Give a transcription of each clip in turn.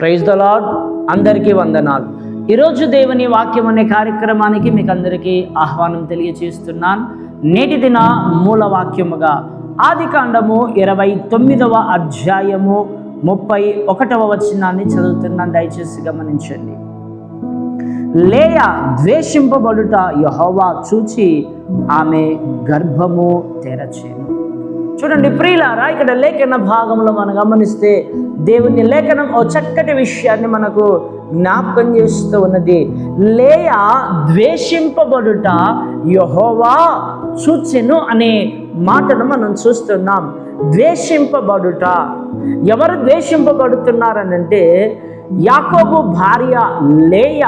Praise the lord అందరికీ వందనాలు. ఈరోజు దేవుని వాక్యం అనే కార్యక్రమానికి మీకు అందరికీ ఆహ్వానం తెలియచేస్తున్నాను. నేటి దిన మూల వాక్యముగా ఆది కాండము ఇరవై తొమ్మిదవ అధ్యాయము ముప్పై ఒకటవ వచనాన్ని చదువుతున్నాను. దయచేసి గమనించండి. లేయ ద్వేషింపబడుట యహోవా చూచి ఆమె గర్భము తెరచేను. చూడండి ప్రియులారా ఇక్కడ లేఖన భాగంలో మనం గమనిస్తే దేవుని లేఖనం ఓ చక్కటి విషయాన్ని మనకు జ్ఞాపకం చేస్తూ ఉన్నది. లేయ ద్వేషింపబడుట యహోవా చూచెను అనే మాటను మనం చూస్తున్నాం. ద్వేషింపబడుట. ఎవరు ద్వేషింపబడుతున్నారనంటే యాకోబు భార్య లేయ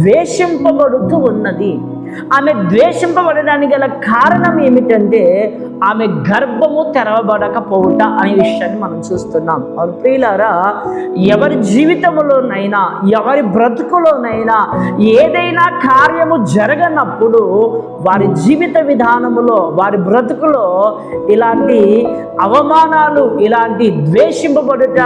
ద్వేషింపబడుతూ ఉన్నది. ఆమె ద్వేషింపబడడానికి గల కారణం ఏమిటంటే ఆమె గర్భము తెరవబడకపోవుట అనే విషయాన్ని మనం చూస్తున్నాం. అవును ప్రియులారా ఎవరి జీవితంలోనైనా ఎవరి బ్రతుకులోనైనా ఏదైనా కార్యము జరగనప్పుడు వారి జీవిత విధానములో వారి బ్రతుకులో ఇలాంటి అవమానాలు ఇలాంటి ద్వేషింపబడుట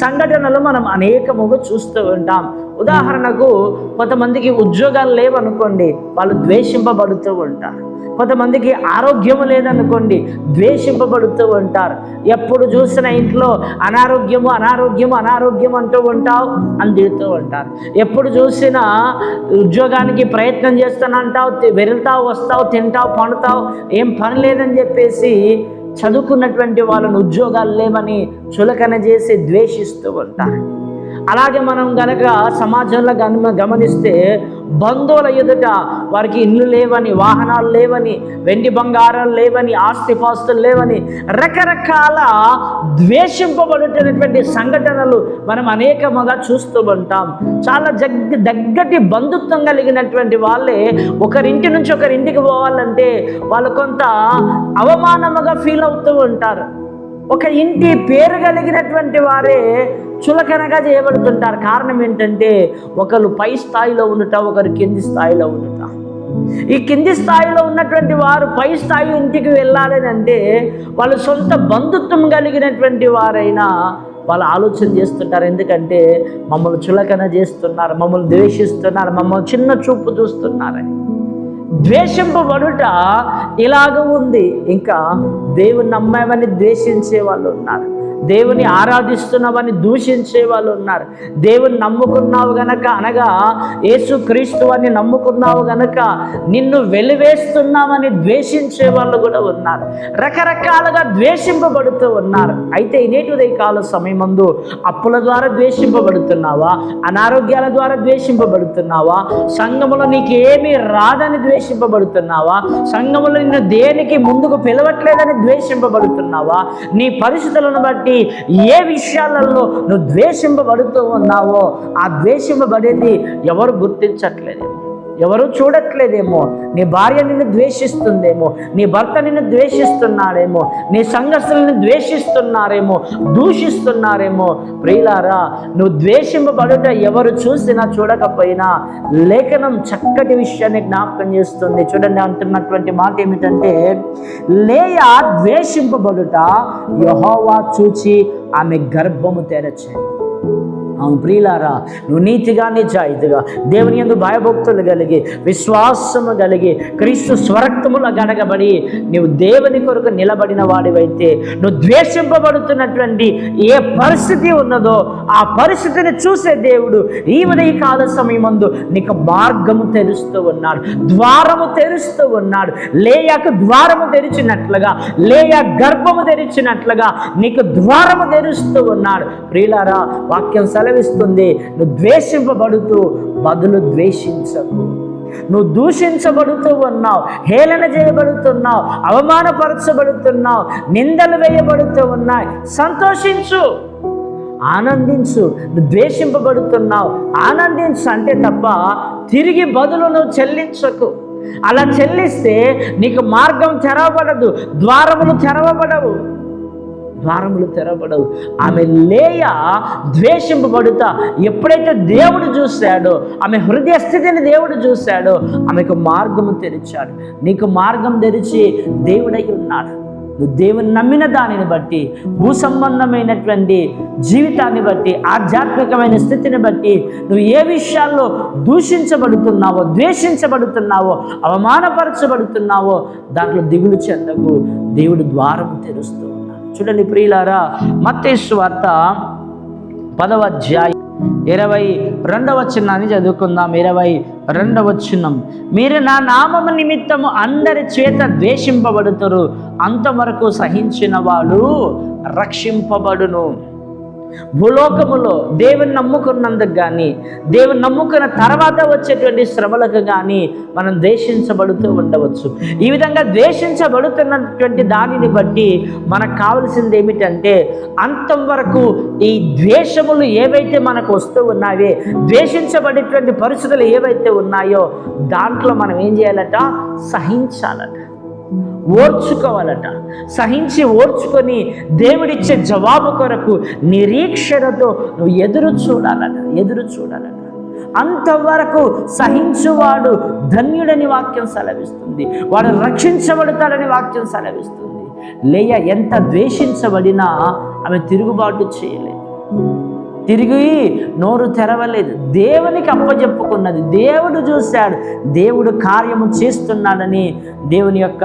సంఘటనలు మనం అనేకముగా చూస్తూ ఉంటాం. ఉదాహరణకు కొంతమందికి ఉద్యోగాలు లేవనుకోండి వాళ్ళు ద్వేషింపబడుతూ ఉంటారు. కొంతమందికి ఆరోగ్యం లేదనుకోండి ద్వేషింపబడుతూ ఉంటారు. ఎప్పుడు చూసిన ఇంట్లో అనారోగ్యము అనారోగ్యము అనారోగ్యం అంటూ ఉంటావు అందిడుతూ ఉంటారు. ఎప్పుడు చూసినా ఉద్యోగానికి ప్రయత్నం చేస్తానంటావు అంటావు వెళ్తావు వస్తావు తింటావు పండుతావు ఏం పని లేదని చెప్పేసి చదువుకున్నటువంటి వాళ్ళని ఉద్యోగాలు లేవని చులకన చేసి ద్వేషిస్తూ ఉంటారు. అలాగే మనం గనక సమాజంలో గమ గమనిస్తే బంధువుల ఎదుట వారికి ఇల్లు లేవని వాహనాలు లేవని వెండి బంగారాలు లేవని ఆస్తిపాస్తులు లేవని రకరకాల ద్వేషింపబడుతున్నటువంటి సంఘటనలు మనం అనేకముగా చూస్తూ ఉంటాం. చాలా జగ్ దగ్గటి బంధుత్వం కలిగినటువంటి వాళ్ళే ఒకరింటి నుంచి ఒకరింటికి పోవాలంటే వాళ్ళు కొంత అవమానముగా ఫీల్ అవుతూ ఉంటారు. ఒక ఇంటి పేరు కలిగినటువంటి వారే చులకనగా చేయబడుతుంటారు. కారణం ఏంటంటే ఒకరు పై స్థాయిలో ఉండుట ఒకరు కింది స్థాయిలో ఉండుట. ఈ కింది స్థాయిలో ఉన్నటువంటి వారు పై స్థాయి ఇంటికి వెళ్ళాలని అంటే వాళ్ళు సొంత బంధుత్వం కలిగినటువంటి వారైనా వాళ్ళు ఆలోచన చేస్తుంటారు. ఎందుకంటే మమ్మల్ని చులకన చేస్తున్నారు మమ్మల్ని ద్వేషిస్తున్నారు మమ్మల్ని చిన్న చూపు చూస్తున్నారని ద్వేషింపబడుట ఇలాగ ఉంది. ఇంకా దేవుని నమ్మేవని ద్వేషించే వాళ్ళు ఉన్నారు. దేవుని ఆరాధిస్తున్నావని దూషించే వాళ్ళు ఉన్నారు. దేవుని నమ్ముకున్నావు గనక అనగా యేసు క్రీస్తు అని నమ్ముకున్నావు గనక నిన్ను వెలివేస్తున్నామని ద్వేషించే వాళ్ళు కూడా ఉన్నారు. రకరకాలుగా ద్వేషింపబడుతూ ఉన్నారు. అయితే ఇదేటి ఉదయకాల సమయమందు అప్పుల ద్వారా ద్వేషింపబడుతున్నావా? అనారోగ్యాల ద్వారా ద్వేషింపబడుతున్నావా? సంఘములో నీకు ఏమీ రాదని ద్వేషింపబడుతున్నావా? సంఘములో నిన్ను దేనికి ముందుకు పిలవట్లేదని ద్వేషింపబడుతున్నావా? నీ పరిస్థితులను బట్టి ఏ విషయాలలో నువ్వు ద్వేషింపబడుతూ ఉన్నావో ఆ ద్వేషింపబడేది ఎవరు గుర్తించట్లేదు. ఎవరు చూడట్లేదేమో. నీ భార్య నిన్ను ద్వేషిస్తుందేమో. నీ భర్త నిన్ను ద్వేషిస్తున్నాడేమో. నీ సంఘస్థులను ద్వేషిస్తున్నారేమో. దూషిస్తున్నారేమో. ప్రియులారా నువ్వు ద్వేషింపబడుట ఎవరు చూసినా చూడకపోయినా లేఖనం చక్కటి విషయాన్ని జ్ఞాపకం చేస్తుంది. చూడండి అంటున్నటువంటి మాట ఏమిటంటే లేయ ద్వేషింపబడుట యహోవా చూచి ఆమె గర్భము తెరచాను. అవును ప్రియులారా నువ్వు నీతిగా నిజాయితీగా దేవుని ఎందు భయభక్తులు కలిగి విశ్వాసము కలిగి క్రీస్తు స్వరక్తములు గడగబడి నీవు దేవుని కొరకు నిలబడిన వాడివైతే నువ్వు ద్వేషింపబడుతున్నటువంటి ఏ పరిస్థితి ఉన్నదో ఆ పరిస్థితిని చూసే దేవుడు ఈ ఉదయ కాల సమయమందు నీకు మార్గము తెరుస్తూ ఉన్నాడు ద్వారము తెరుస్తూ ఉన్నాడు. లేయకు ద్వారము తెరిచినట్లుగా లేయ గర్భము తెరిచినట్లుగా నీకు ద్వారము తెరుస్తూ ఉన్నాడు. ప్రియులారా వాక్యం సెలవిస్తుంది నువ్వు ద్వేషింపబడుతూ బదులు ద్వేషించకు. నువ్వు దూషించబడుతూ ఉన్నావు హేళన చేయబడుతున్నావు అవమానపరచబడుతున్నావు నిందలు వేయబడుతూ ఉన్నాయి సంతోషించు ఆనందించు. నువ్వు ద్వేషింపబడుతున్నావు ఆనందించు అంటే తప్ప తిరిగి బదులు నువ్వు చెల్లించకు. అలా చెల్లిస్తే నీకు మార్గం తెరవబడదు ద్వారములు తెరవబడవు. ద్వారములు తెరవబడవు. ఆమె లేయ ద్వేషింపబడుతా. ఎప్పుడైతే దేవుడు చూశాడో ఆమె హృదయ స్థితిని దేవుడు చూశాడో ఆమెకు మార్గము తెరిచాడు. నీకు మార్గం తెరిచి దేవుడై ఉన్నాడు. నువ్వు దేవుని నమ్మిన దానిని బట్టి భూ సంబంధమైనటువంటి జీవితాన్ని బట్టి ఆధ్యాత్మికమైన స్థితిని బట్టి నువ్వు ఏ విషయాల్లో దూషించబడుతున్నావో ద్వేషించబడుతున్నావో అవమానపరచబడుతున్నావో దాంట్లో దిగులు చెందకు దేవుడు ద్వారం తెరుస్తూ చూడండి ప్రియులారా మత్తేసు వార్త పదవ అధ్యాయం ఇరవై రెండవ చిన్నాన్ని చదువుకుందాం. ఇరవై రెండవ చిన్నం మీరు నా నామము నిమిత్తము అందరి చేత ద్వేషింపబడుతారు అంతవరకు సహించిన వాళ్ళు రక్షింపబడును. భూలోకములో దేవుని నమ్ముకున్నందుకు కానీ దేవుని నమ్ముకున్న తర్వాత వచ్చేటువంటి శ్రమలకు కానీ మనం ద్వేషించబడుతూ ఉండవచ్చు. ఈ విధంగా ద్వేషించబడుతున్నటువంటి దానిని బట్టి మనకు కావలసింది ఏమిటంటే అంతం వరకు ఈ ద్వేషములు ఏవైతే మనకు వస్తూ ఉన్నాయో ద్వేషించబడేటువంటి పరిస్థితులు ఏవైతే ఉన్నాయో దాంట్లో మనం ఏం చేయాలట? సహించాలట. ఓర్చుకోవాలట. సహించి ఓర్చుకొని దేవుడిచ్చే జవాబు కొరకు నిరీక్షణతో నువ్వు ఎదురు చూడాలట ఎదురు చూడాలట. అంతవరకు సహించువాడు ధన్యుడని వాక్యం సెలవిస్తుంది. వాడు రక్షించబడతాడని వాక్యం సెలవిస్తుంది. లేయ ఎంత ద్వేషించబడినా ఆమె తిరుగుబాటు చేయలేదు. తిరిగి నోరు తెరవలేదు. దేవునికి అప్పచెప్పుకున్నది దేవుడు చూశాడు. దేవుడు కార్యము చేస్తున్నాడని దేవుని యొక్క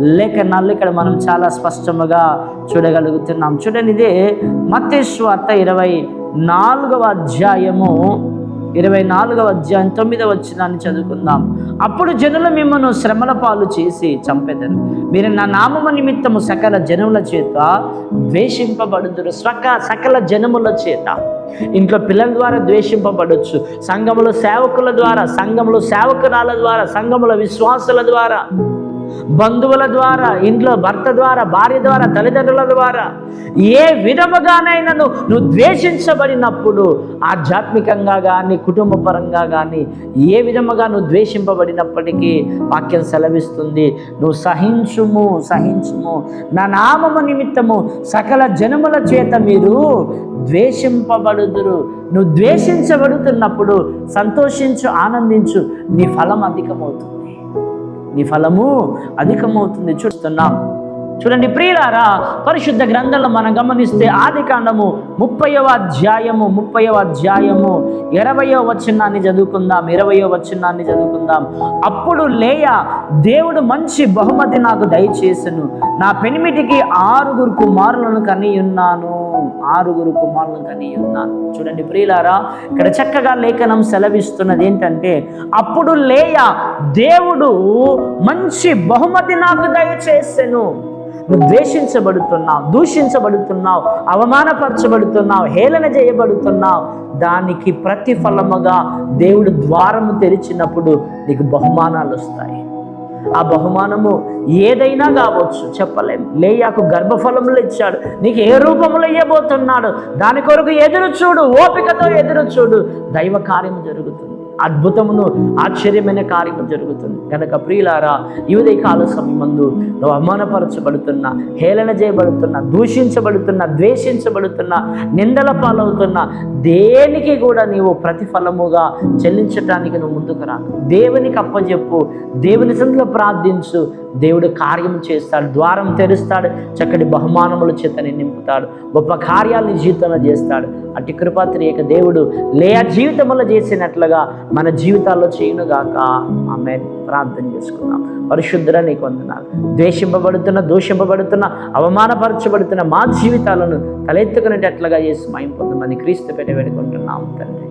లేఖనాలు ఇక్కడ మనం చాలా స్పష్టముగా చూడగలుగుతున్నాం. చూడండి ఇదే మతేశ్వార్త ఇరవై నాలుగవ అధ్యాయము ఇరవై నాలుగవ అధ్యాయం తొమ్మిదవ వచ్చినాన్ని చదువుకుందాం. అప్పుడు జనులు మిమ్మల్ని శ్రమల పాలు చేసి చంపెదరు. మీరు నా నామము నిమిత్తము సకల జనముల చేత ద్వేషింపబడుదురు. స్వక సకల జనముల చేత. ఇంట్లో పిల్లల ద్వారా ద్వేషింపబడవచ్చు సంఘములో సేవకుల ద్వారా సంఘములో సేవకురాల ద్వారా సంఘముల విశ్వాసుల ద్వారా. బంధువుల ద్వారా ఇంట్లో భర్త ద్వారా భార్య ద్వారా తల్లిదండ్రుల ద్వారా ఏ విధముగానైనా నువ్వు నువ్వు ద్వేషించబడినప్పుడు ఆధ్యాత్మికంగా కానీ కుటుంబ పరంగా కానీ ఏ విధముగా నువ్వు ద్వేషింపబడినప్పటికీ వాక్యం సెలవిస్తుంది. నువ్వు సహించుము సహించుము. నా నామము నిమిత్తము సకల జనముల చేత మీరు ద్వేషింపబడుదురు. నువ్వు ద్వేషించబడుతున్నప్పుడు సంతోషించు ఆనందించు నీ ఫలం అధికమవుతుంది. నీ ఫలము అధికమవుతుంది. చూస్తున్నాం చూడండి ప్రియులారా పరిశుద్ధ గ్రంథంలో మనం గమనిస్తే ఆది కాండము ముప్పైవ అధ్యాయము ముప్పైవ అధ్యాయము ఇరవయో వచనాన్ని చదువుకుందాం ఇరవయో వచనాన్ని చదువుకుందాం. అప్పుడు లేయ దేవుడు మంచి బహుమతి నాకు దయచేసను. నా పెనిమిటికి ఆరుగురు కుమారులను కని ఉన్నాను ఆరుగురు కుమారులను కలిగి ఉన్నాను చూడండి ప్రియులారా ఇక్కడ చక్కగా లేఖనం సెలవిస్తున్నది ఏంటంటే అప్పుడు లేయ దేవుడు మంచి బహుమతి నాకు దయచేసెను. నువ్వు ద్వేషించబడుతున్నావు దూషించబడుతున్నావు అవమానపరచబడుతున్నావు హేళన చేయబడుతున్నావు. దానికి ప్రతిఫలముగా దేవుడు ద్వారము తెరిచినప్పుడు నీకు బహుమానాలు వస్తాయి. ఆ బహుమానము ఏదైనా కావచ్చు చెప్పలేము లేయాకు గర్భఫలములు ఇచ్చాడు. నీకు ఏ రూపములు ఇవ్వబోతున్నాడు దాని కొరకు ఎదురు చూడు ఓపికతో ఎదురు చూడు. దైవ కార్యము జరుగుతుంది. అద్భుతమును ఆశ్చర్యమైన కార్యము జరుగుతుంది. కనుక ప్రియులారా యువదయ కాల సమయమందు నువ్వు అవమానపరచబడుతున్న హేళన చేయబడుతున్న దూషించబడుతున్న ద్వేషించబడుతున్న నిందల పాలవుతున్న దేనికి కూడా నీవు ప్రతిఫలముగా చెల్లించటానికి నువ్వు ముందుకు రా దేవునికి అప్పచెప్పు దేవుని సందులో ప్రార్థించు. దేవుడు కార్యం చేస్తాడు ద్వారం తెరుస్తాడు చక్కటి బహుమానముల చేతని నింపుతాడు గొప్ప కార్యాలను జీవితంలో చేస్తాడు. అట్టి యొక్క దేవుడు లేయా జీవితంలో చేసినట్లుగా మన జీవితాల్లో చేయునుగాక. ఆమె ప్రార్థన చేసుకుందాం. పరిశుద్ధుల నీకు వందనాలు. ద్వేషింపబడుతున్న దూషింపబడుతున్న అవమానపరచబడుతున్న మా జీవితాలను తలెత్తుకునేటట్లుగా చేసి మయం పొందమని క్రీస్తు పెట్టి పెట్టుకుంటున్నాం తండ్రి.